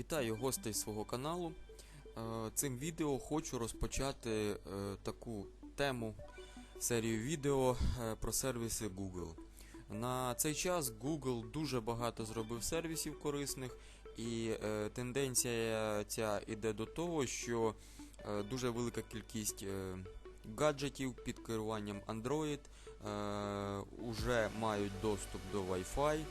Вітаю гостей свого каналу. Е, Цим відео хочу розпочати е, таку тему, серію відео е, про сервіси Google. На цей час Google дуже багато зробив сервісів корисних, і тенденція ця іде до того, що дуже велика кількість гаджетів під керуванням Android уже мають доступ до Wi-Fi.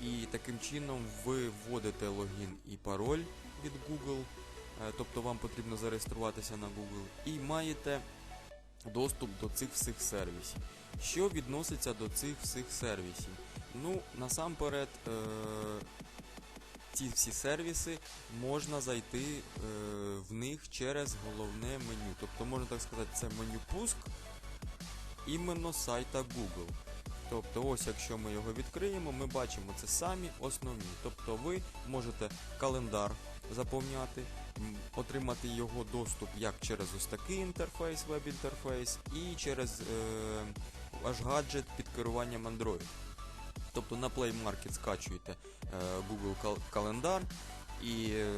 І таким чином ви вводите логін і пароль від Google, е, тобто вам потрібно зареєструватися на Google, і маєте доступ до цих всіх сервісів. Що відноситься до цих всіх сервісів? Ну, насамперед, е- ці всі сервіси можна зайти е- в них через головне меню. Тобто, можна так сказати, це меню пуск іменно сайта Google. Тобто, ось якщо ми його відкриємо, ми бачимо це самі основні. Тобто ви можете календар заповняти, отримати його доступ як через ось такий інтерфейс, веб-інтерфейс, і через е, ваш гаджет під керуванням Android. Тобто на Play Market скачуєте е, Google календар, і е,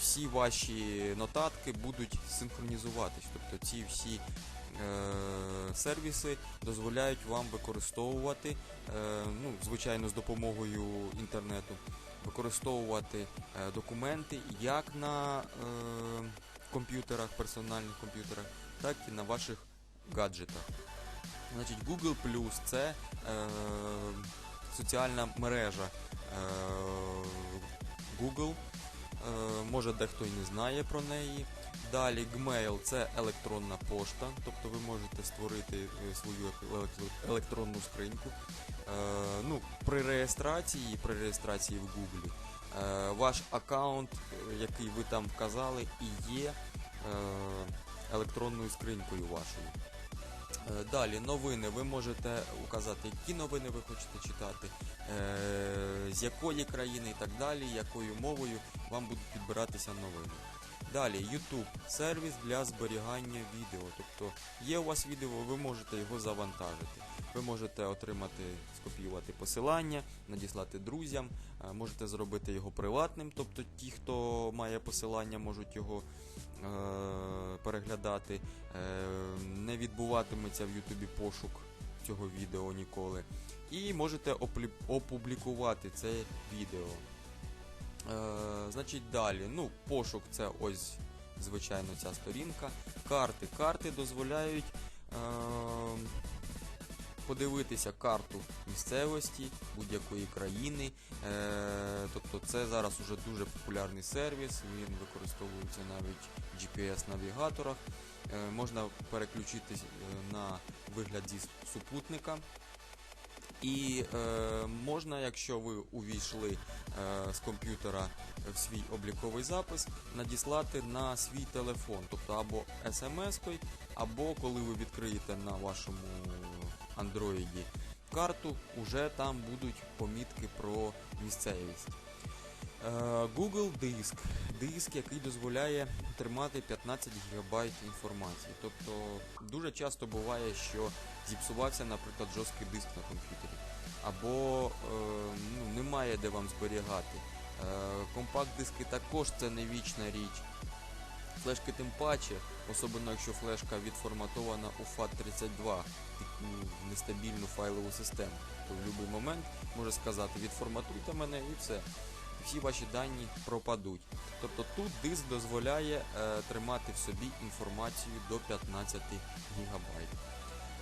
всі ваші нотатки будуть синхронізуватись. Тобто ці всі сервіси дозволяють вам використовувати, е, ну, звичайно, з допомогою інтернету, використовувати е, документи як на е, комп'ютерах, персональних комп'ютерах, так і на ваших гаджетах. Значить, Google Plus це е, соціальна мережа е, Google. Е, може дехто і не знає про неї. Далі Gmail це електронна пошта, тобто ви можете створити е, свою електронну скриньку. Е, ну, при реєстрації, при реєстрації в Google, ваш аккаунт, який ви там вказали, і є електронною скринькою вашою. Е, Далі новини. Ви можете указати, які новини ви хочете читати, е, з якої країни і так далі, якою мовою вам будуть підбиратися новини. Далі YouTube сервіс для зберігання відео. Тобто є у вас відео, ви можете його завантажити. Ви можете отримати, скопіювати посилання, надіслати друзям, е, можете зробити його приватним, тобто ті, хто має посилання, можуть його переглядати. Е, не відбуватиметься в Ютубі пошук цього відео ніколи. І можете опублікувати це відео. Е, значить, далі. Ну, пошук це ось, звичайно, ця сторінка. Карти. Карти дозволяють е, подивитися карту місцевості будь-якої країни. Е, тобто це зараз уже дуже популярний сервіс, він використовується навіть в GPS-навігаторах. Е, можна переключитись е, на вигляд зі супутника. І е, можна, якщо ви увійшли е, з комп'ютера в свій обліковий запис, надіслати на свій телефон, тобто або смс-кою, або коли ви відкриєте на вашому андроїді карту, уже там будуть помітки про місцевість. Е, Google Диск. Диск, який дозволяє тримати 15 ГБ інформації. Тобто дуже часто буває, що зіпсувався, наприклад, жорсткий диск на комп'ютері, або е, ну, немає де вам зберігати. Е, компакт-диски також це не вічна річ. Флешки тим паче, особливо якщо флешка відформатована у FAT32, таку нестабільну файлову систему, то в будь-який момент може сказати відформатуйте мене і все. Всі ваші дані пропадуть. Тобто тут диск дозволяє е, тримати в собі інформацію до 15 ГБ.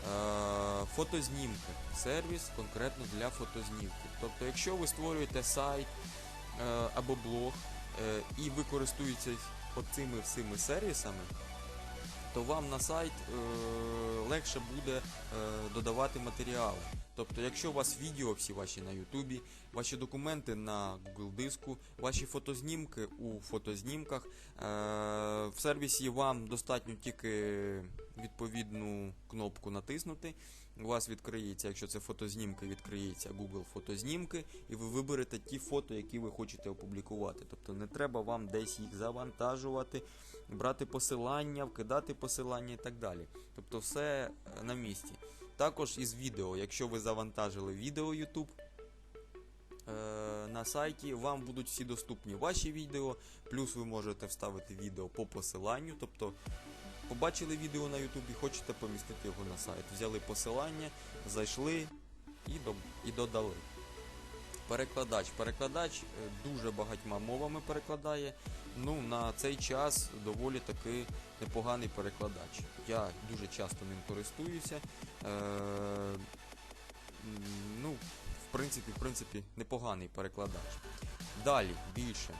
Е, фотознімки. Сервіс конкретно для фотознімків. Тобто, якщо ви створюєте сайт е, або блог е, і ви користуєтесь оцими всіми сервісами, то вам на сайт е, легше буде е, додавати матеріал. Тобто, якщо у вас відео всі ваші на Ютубі, ваші документи на Google диску, ваші фотознімки у фотознімках, е, в сервісі вам достатньо тільки відповідну кнопку натиснути. У вас відкриється, якщо це фотознімки, відкриється Google фотознімки, і ви виберете ті фото, які ви хочете опублікувати. Тобто не треба вам десь їх завантажувати, брати посилання, вкидати посилання і так далі. Тобто все на місці. Також із відео, якщо ви завантажили відео YouTube, е, на сайті вам будуть всі доступні ваші відео, плюс ви можете вставити відео по посиланню, тобто побачили відео на Ютубі, хочете помістити його на сайт. Взяли посилання, зайшли і, до, і додали. Перекладач. Перекладач е, дуже багатьма мовами перекладає. Ну, на цей час доволі таки непоганий перекладач. Я дуже часто ним користуюся. Е, ну, в принципі, в принципі, непоганий перекладач. Далі більше.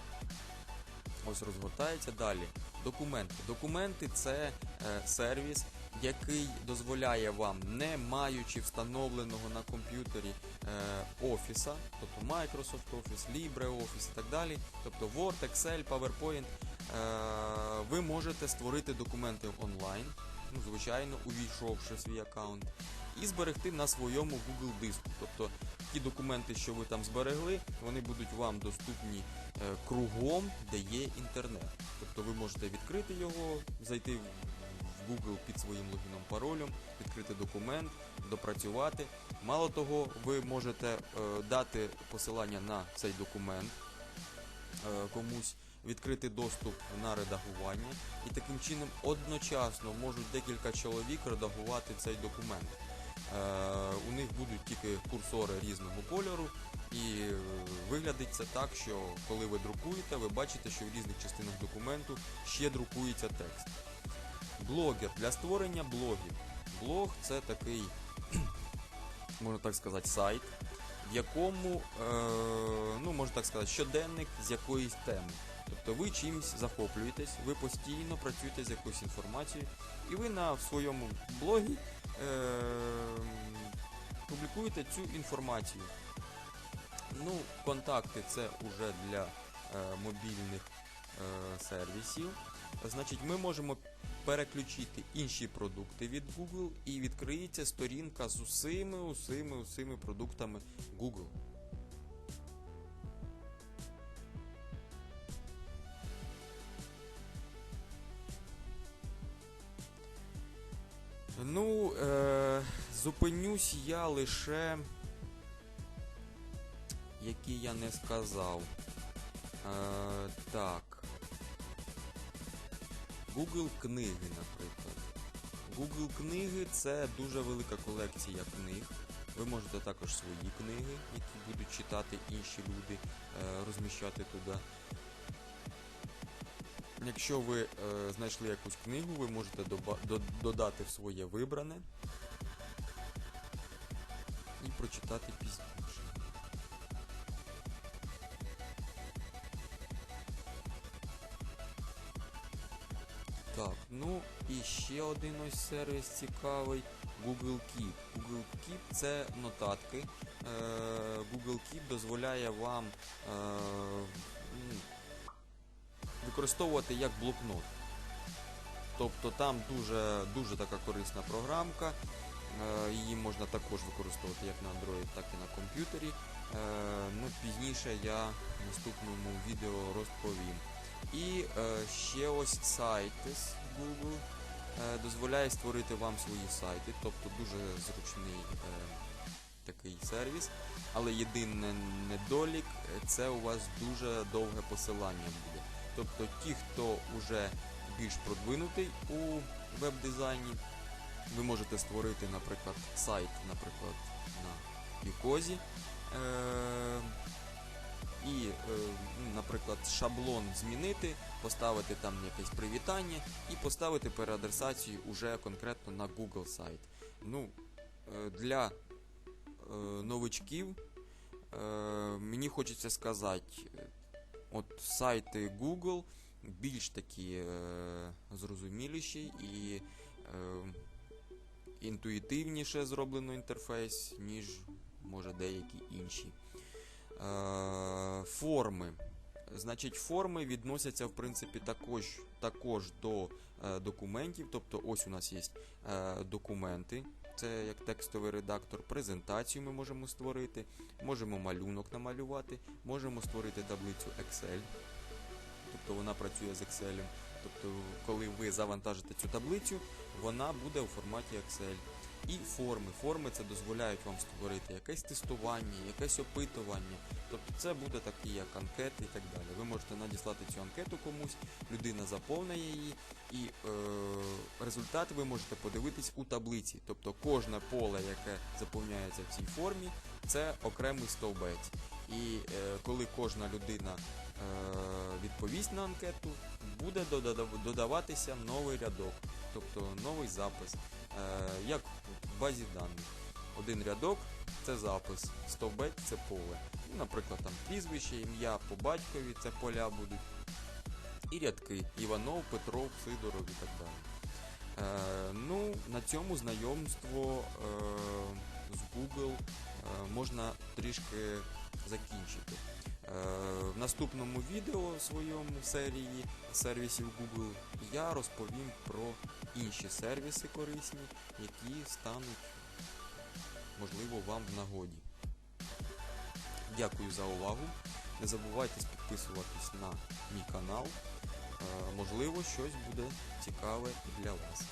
Ось розгортається далі. Документи. Документи це е, сервіс, який дозволяє вам, не маючи встановленого на комп'ютері е, офіса, тобто Microsoft Office, LibreOffice і так далі, тобто Word, Excel, PowerPoint, е, ви можете створити документи онлайн, ну, звичайно, увійшовши в свій аккаунт, і зберегти на своєму Google диску. Тобто ті документи, що ви там зберегли, вони будуть вам доступні е, кругом, де є інтернет. Тобто ви можете відкрити його, зайти в Google під своїм логіном паролем, відкрити документ, допрацювати. Мало того, ви можете е, дати посилання на цей документ е, комусь, відкрити доступ на редагування, і таким чином одночасно можуть декілька чоловік редагувати цей документ. Е, у них будуть тільки курсори різного кольору, і е, виглядить це так, що коли ви друкуєте, ви бачите, що в різних частинах документу ще друкується текст. Блогер для створення блогів. Блог це такий, можна так сказати, сайт, в якому, е, ну можна так сказати, щоденник з якоїсь теми. Тобто ви чимось захоплюєтесь, ви постійно працюєте з якоюсь інформацією, і ви на своєму блогі е, публікуєте цю інформацію. Ну, контакти це вже для е, мобільних е, сервісів. Значить, ми можемо переключити інші продукти від Google і відкриється сторінка з усіми, усіми, усіми продуктами Google. Ну, е, зупинюсь я лише, які я не сказав. Е, так. Google книги, наприклад. Google книги це дуже велика колекція книг. Ви можете також свої книги, які будуть читати інші люди, е, розміщати туди. Якщо ви е, знайшли якусь книгу, ви можете додати в своє вибране і прочитати пізніше. Ну і ще один ось сервіс цікавий Google Keep. Google Keep це нотатки. Е, Google Keep дозволяє вам е, використовувати як блокнот. Тобто там дуже, дуже така корисна програмка. Е, Її можна також використовувати як на Android, так і на комп'ютері. Ну, пізніше я в наступному відео розповім. І ще ось сайти з Google е, дозволяє створити вам свої сайти, тобто дуже зручний е, такий сервіс. Але єдиний недолік е, це у вас дуже довге посилання буде. Тобто ті, хто вже більш продвинутий у веб-дизайні, ви можете створити, наприклад, сайт, наприклад, на Юкозі. І, е, ну, наприклад, шаблон змінити, поставити там якесь привітання і поставити переадресацію уже конкретно на Google сайт. Ну, е, для е, новичків мені хочеться сказати, от сайти Google більш такі зрозуміліші і інтуїтивніше зроблено інтерфейс, ніж може деякі інші. Е, форми. Значить, форми відносяться, в принципі, також, також до е, документів. Тобто, ось у нас є е, документи, це як текстовий редактор, презентацію ми можемо створити, можемо малюнок намалювати, можемо створити таблицю Excel. Тобто вона працює з Excel. Тобто, коли ви завантажите цю таблицю, вона буде у форматі Excel. І форми. Форми це дозволяють вам створити якесь тестування, якесь опитування. Тобто це буде такі як анкети і так далі. Ви можете надіслати цю анкету комусь, людина заповнює її, і е, результати ви можете подивитись у таблиці. Тобто кожне поле, яке заповняється в цій формі, це окремий стовбець. І е, коли кожна людина е, відповість на анкету, буде додаватися новий рядок, тобто новий запис, як в базі даних. Один рядок це запис, стовбець це поле. Ну, наприклад, там прізвище, ім'я по батькові, це поля будуть. І рядки Іванов, Петров, Сидоров і так далі. Е, ну, на цьому знайомство е, з Google е, можна трішки закінчити. Е, в наступному відео в своєму серії сервісів Google я розповім про інші сервіси корисні, які стануть, можливо, вам в нагоді. Дякую за увагу. Не забувайте підписуватись на мій канал. Е, можливо, щось буде цікаве для вас.